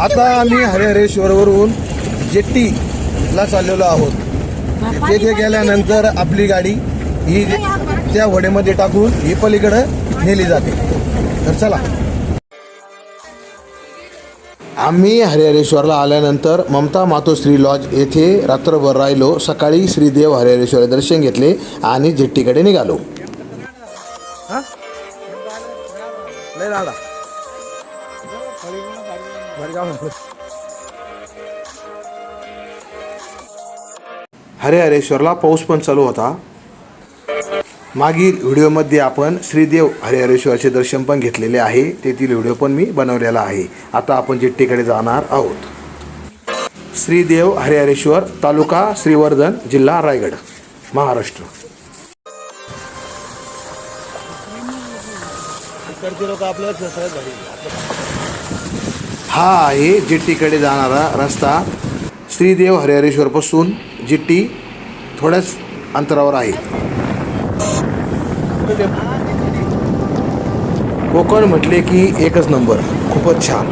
आता आम्ही हरिहरेश्वरवरून जेट्टीला चाललेलो आहोत. तेथे गेल्यानंतर आपली गाडी ही त्या होड्यामध्ये टाकून ही पलीकडं नेली जाते. तर चला. आम्ही हरिहरेश्वरला आल्यानंतर ममता मातोश्री लॉज येथे रात्रभर राहिलो. सकाळी श्रीदेव हरिहरेश्वर दर्शन घेतले आणि जेट्टीकडे निघालो. हरिहरेश्वरला पाऊस पण चालू होता. मागील व्हिडिओमध्ये आपण श्रीदेव हरिहरेश्वराचे दर्शन पण घेतलेले आहे. तेथील व्हिडिओ पण मी बनवलेला आहे. आता आपण जिट्टीकडे जाणार आहोत. श्रीदेव हरिहरेश्वर तालुका श्रीवर्धन जिल्हा रायगड महाराष्ट्र. हा आहे जेट्टीकडे जाणारा रस्ता श्रीदेव हरिहरेश्वरपासून जिट्टी थोड्याच अंतरावर आहे. कोकण म्हटले की एकच नंबर. खूपच छान.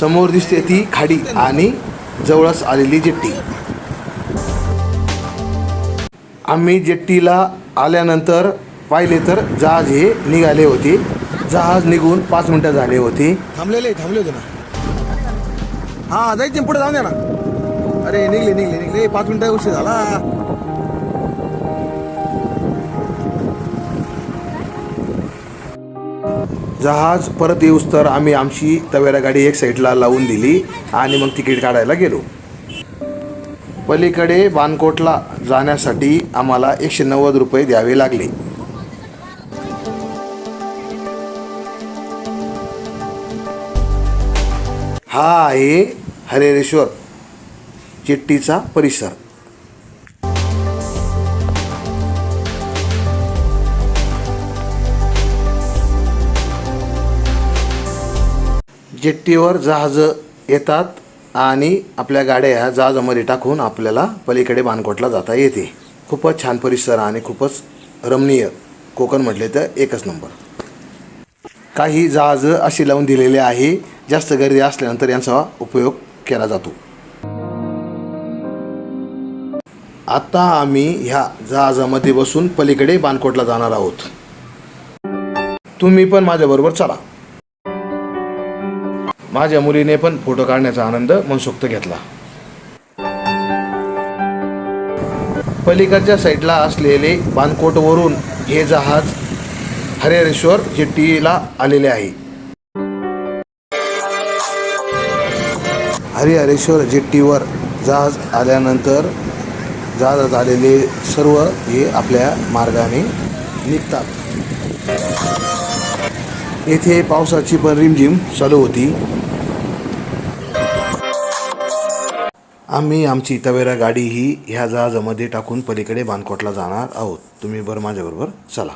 समोर दिसते ती खाडी आणि जवळच आलेली जेट्टी. आम्ही जेट्टीला आल्यानंतर पाहिले तर जहाज हे निघाले होते. जहाज निघून पाच मिनिटं झाले होते. थांबलेले थांबले होते ना. हा जायचे पुढे जाऊन द्या ना. अरे निघले निघले निघले. पाच मिनिटं उशीर झाला. जहाज परत येऊस तर आम्ही आमची तवेरा गाडी एक साईडला लावून दिली आणि मग तिकीट काढायला गेलो. पलीकडे बानकोटला जाण्यासाठी आम्हाला एकशे नव्वद रुपये द्यावे लागले. हा आहे हरेरेश्वर चिट्टीचा परिसर. जेट्टीवर जहाज येतात. आणि आपल्या गाड्या ह्या जहाजामध्ये टाकून आपल्याला पलीकडे बाणकोटला जाता येते. खूपच छान परिसर आणि खूपच रमणीय कोकण म्हटले तर एकच नंबर. काही जहाज अशी लावून दिलेले आहे जास्त गर्दी असल्यानंतर यांचा उपयोग केला जातो. आता आम्ही ह्या जहाजामध्ये बसून पलीकडे बाणकोटला जाणार आहोत. तुम्ही पण माझ्याबरोबर चला. माझ्या मुलीने पण फोटो काढण्याचा आनंद मनसोक्त घेतला. पलीकडच्या साईडला असलेले बानकोटवरून हे जहाज हरिहरेश्वर जेट्टीला आलेले आहे. हरिहरेश्वर जेट्टीवर जहाज आल्यानंतर जहाजात आलेले सर्व हे आपल्या मार्गाने निघतात. येथे पावसाची पण रिमझिम चालू होती. आम्ही आमची तवेरा गाडी ही ह्या जहाजामध्ये टाकून पलीकडे बानकोटला जाणार आहोत. तुम्ही बरं माझ्याबरोबर चला.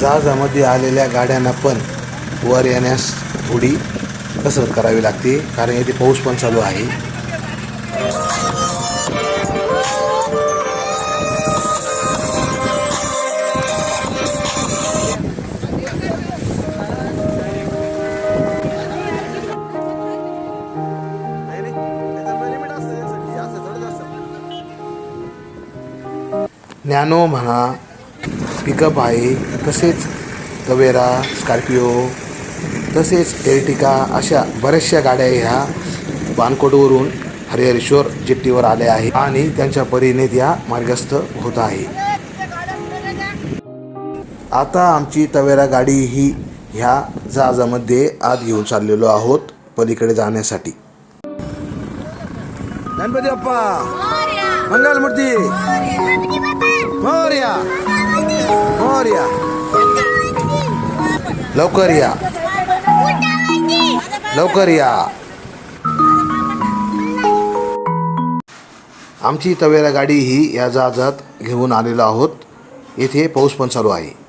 जहाजामध्ये आलेल्या गाड्यांना पण वर येण्यास थोडी कसरत करावी लागते कारण येथे पाऊस पण चालू आहे. नॅनो म्हणा पिकअप आहे तसेच तवेरा स्कॉर्पिओ तसेच एरटिका अशा बऱ्याचशा गाड्या ह्या बानकोटवरून हरिहरेश्वर जेट्टीवर आल्या आहे आणि त्यांच्या परीने त्या मार्गस्थ होत आहे. आता आमची तवेरा गाडी ही ह्या जहाजामध्ये आत घेऊन चाललेलो आहोत पलीकडे जाण्यासाठी. गणपती बाप्पा! मंगलमूर्ती! मोर्या! मोर्या! लवकर या. लवकर या. आमची तवेरा गाडी ही या जहाजात घेऊन आलेलो आहोत. येथे पाऊस पण चालू आहे.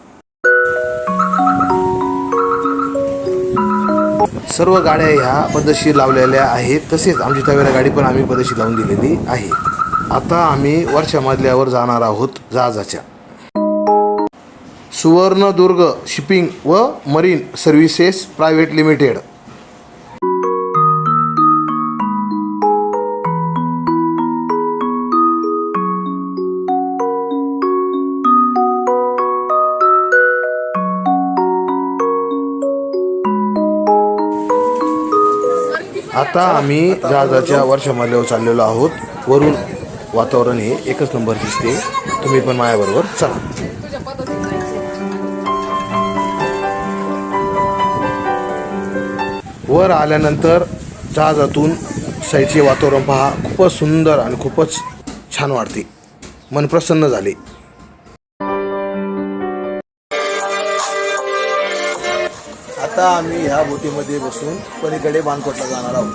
सर्व गाड्या ह्या पद्धतशीर लावलेल्या आहेत. तसेच आमची तवेरा गाडी पण आम्ही पद्धतशीर लावून दिलेली आहे. आता आम्ही वरच्या मजल्यावर जाणार आहोत जहाजाच्या. सुवर्णदुर्ग शिपिंग व मरीन सर्व्हिसेस प्रायव्हेट लिमिटेड. आता आम्ही जहाजाच्या वर शमाल्यावर चाललेलो आहोत. वरून वातावरण हे एकच नंबर दिसते. तुम्ही पण माझ्याबरोबर चला. वर आल्यानंतर जहाजातून साईडचे वातावरण पहा. खूपच सुंदर आणि खूपच छान वाटते. मन प्रसन्न झाले. आता आम्ही ह्या बोटीमध्ये बसून पलीकडे बाणकोटला जाणार आहोत.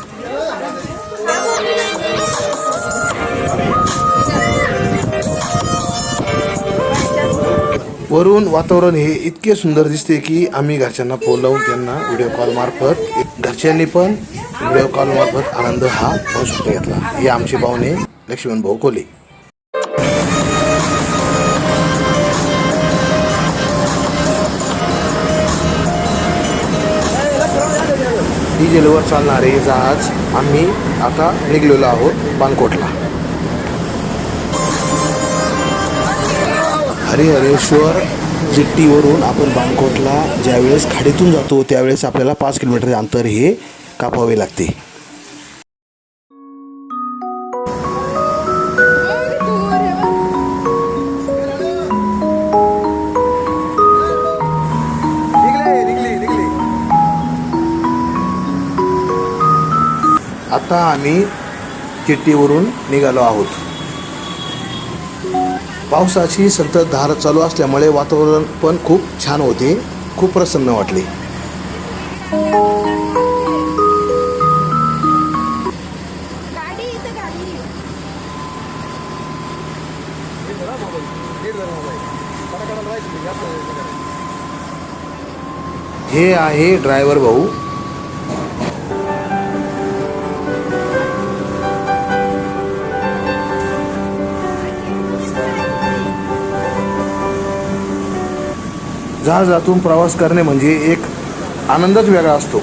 वरून वातावरण हे इतके सुंदर दिसते की आम्ही घरच्यांना फोन लावून त्यांना व्हिडिओ कॉल मार्फत घरच्यांनी पण व्हिडिओ कॉल मार्फत आनंद हा घेतला. हे आमचे पाहुणे लक्ष्मण भाऊ कोले डिझेलवर चालणारे जहाज आम्ही आता निघलेलो आहोत बानकोटला. हरिहरेश्वर जिट्टीवरून आपण बानकोटला ज्यावेळेस खाडीतून जातो त्यावेळेस आपल्याला पाच किलोमीटर अंतर हे कापावे लागते. आता आम्ही चिट्टीवरून निघालो आहोत. पावसाची संततधार चालू असल्यामुळे वातावरण पण खूप छान होते खूप प्रसन्न वाटले. गाडी इथं गाडी हे आहे ड्रायव्हर भाऊ. जहाजातून प्रवास करणे म्हणजे एक आनंदच वेगळा असतो.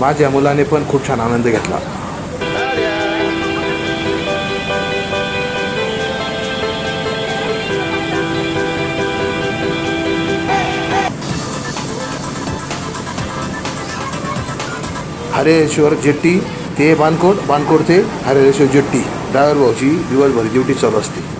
माझ्या मुलाने पण खूप छान आनंद घेतला. हरेश्वर जेट्टी ते बानकोट बानकोट ते हरेश्वर जेट्टी. ड्रायव्हर भाऊची दिवसभर ड्युटी चालू असते.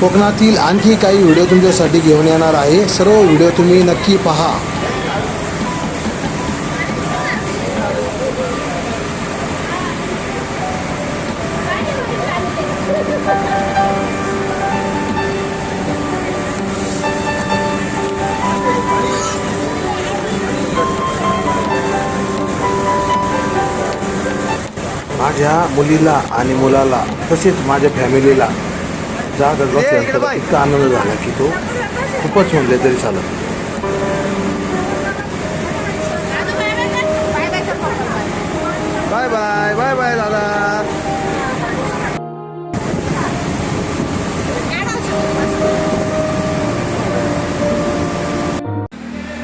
कोकणातील आणखी काही व्हिडिओ तुमच्यासाठी घेऊन येणार आहे. सर्व व्हिडिओ तुम्ही नक्की पहा. माझ्या मुलीला आणि मुलाला तसेच माझ्या फॅमिलीला जहाजात बसल्यानंतर इतका आनंद झाला की तो. खूपच म्हणले तरी चालत. बाय बाय बाय बाय दादा.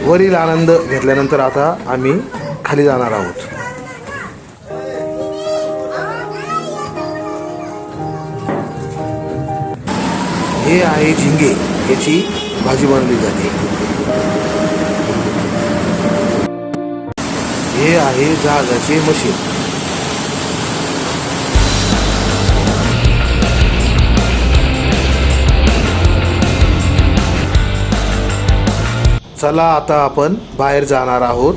वरील आनंद घेतल्यानंतर आता आम्ही खाली जाणार आहोत. हे आहे झिंगे याची भाजी बनवली जाते. हे आहे जहाजाचे मशीन. चला आता आपण बाहेर जाणार आहोत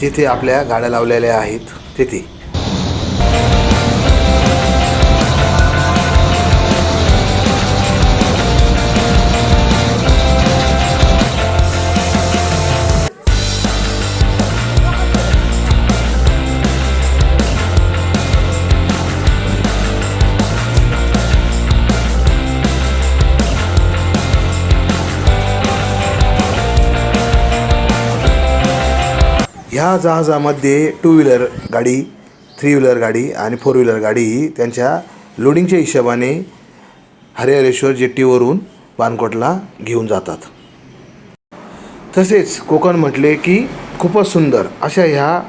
जिथे आपल्या गाड्या लावलेल्या आहेत तिथे. ह्या जहाजामध्ये टू व्हीलर गाडी थ्री व्हीलर गाडी आणि फोर व्हीलर गाडी त्यांच्या लोडिंगच्या हिशोबाने हरिहरेश्वर जेट्टीवरून पानकोटला घेऊन जातात. तसेच कोकण म्हटले की खूपच सुंदर. अशा ह्या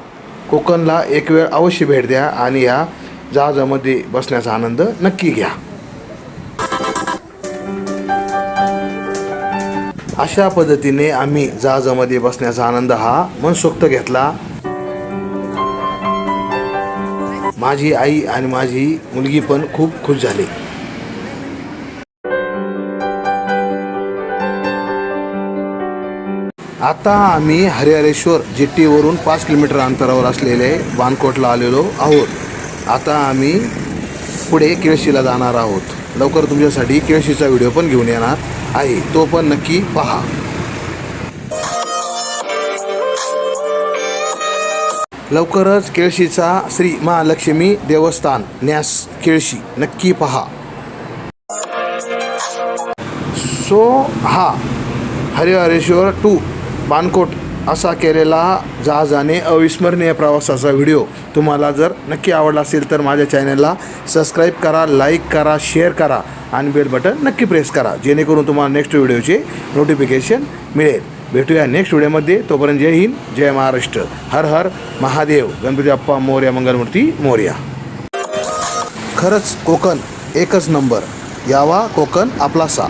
कोकणला एक वेळ अवश्य भेट द्या आणि ह्या जहाजामध्ये बसण्याचा आनंद नक्की घ्या. अशा पद्धतीने आम्ही जहाजामध्ये बसण्याचा आनंद हा मनसोक्त घेतला. माझी आई आणि माझी मुलगी पण खूप खुश झाली. आता आम्ही हरिहरेश्वर जेट्टीवरून पाच किलोमीटर अंतरावर असलेले बानकोटला आलेलो आहोत. आता आम्ही पुढे केळशीला जाणार आहोत. लवकर तुमच्यासाठी केळशीचा व्हिडिओ पण घेऊन येणार. आहे. तो पण नक्की पहा. लवकरच केळशीचा श्री महालक्ष्मी देवस्थान न्यास केळशी नक्की पहा. सो हा हरिहरेश्वर टू बानकोट असा केलेला जहाजाने अविस्मरणीय प्रवासाचा व्हिडिओ. तुम्हाला जर नक्की आवडला असेल तर माझ्या चॅनलला सबस्क्राईब करा लाईक करा शेअर करा. आणि बेल बटन नक्की प्रेस करा जेणेकरून तुम्हाला नेक्स्ट व्हिडिओचे नोटिफिकेशन मिळेल. भेटूया नेक्स्ट व्हिडिओमध्ये. तोपर्यंत जय हिंद जय महाराष्ट्र. हर हर महादेव. गणपती अप्पा मोर्या मंगलमूर्ती मोर्या. खरंच कोकण एकच नंबर. यावा कोकण आपला सा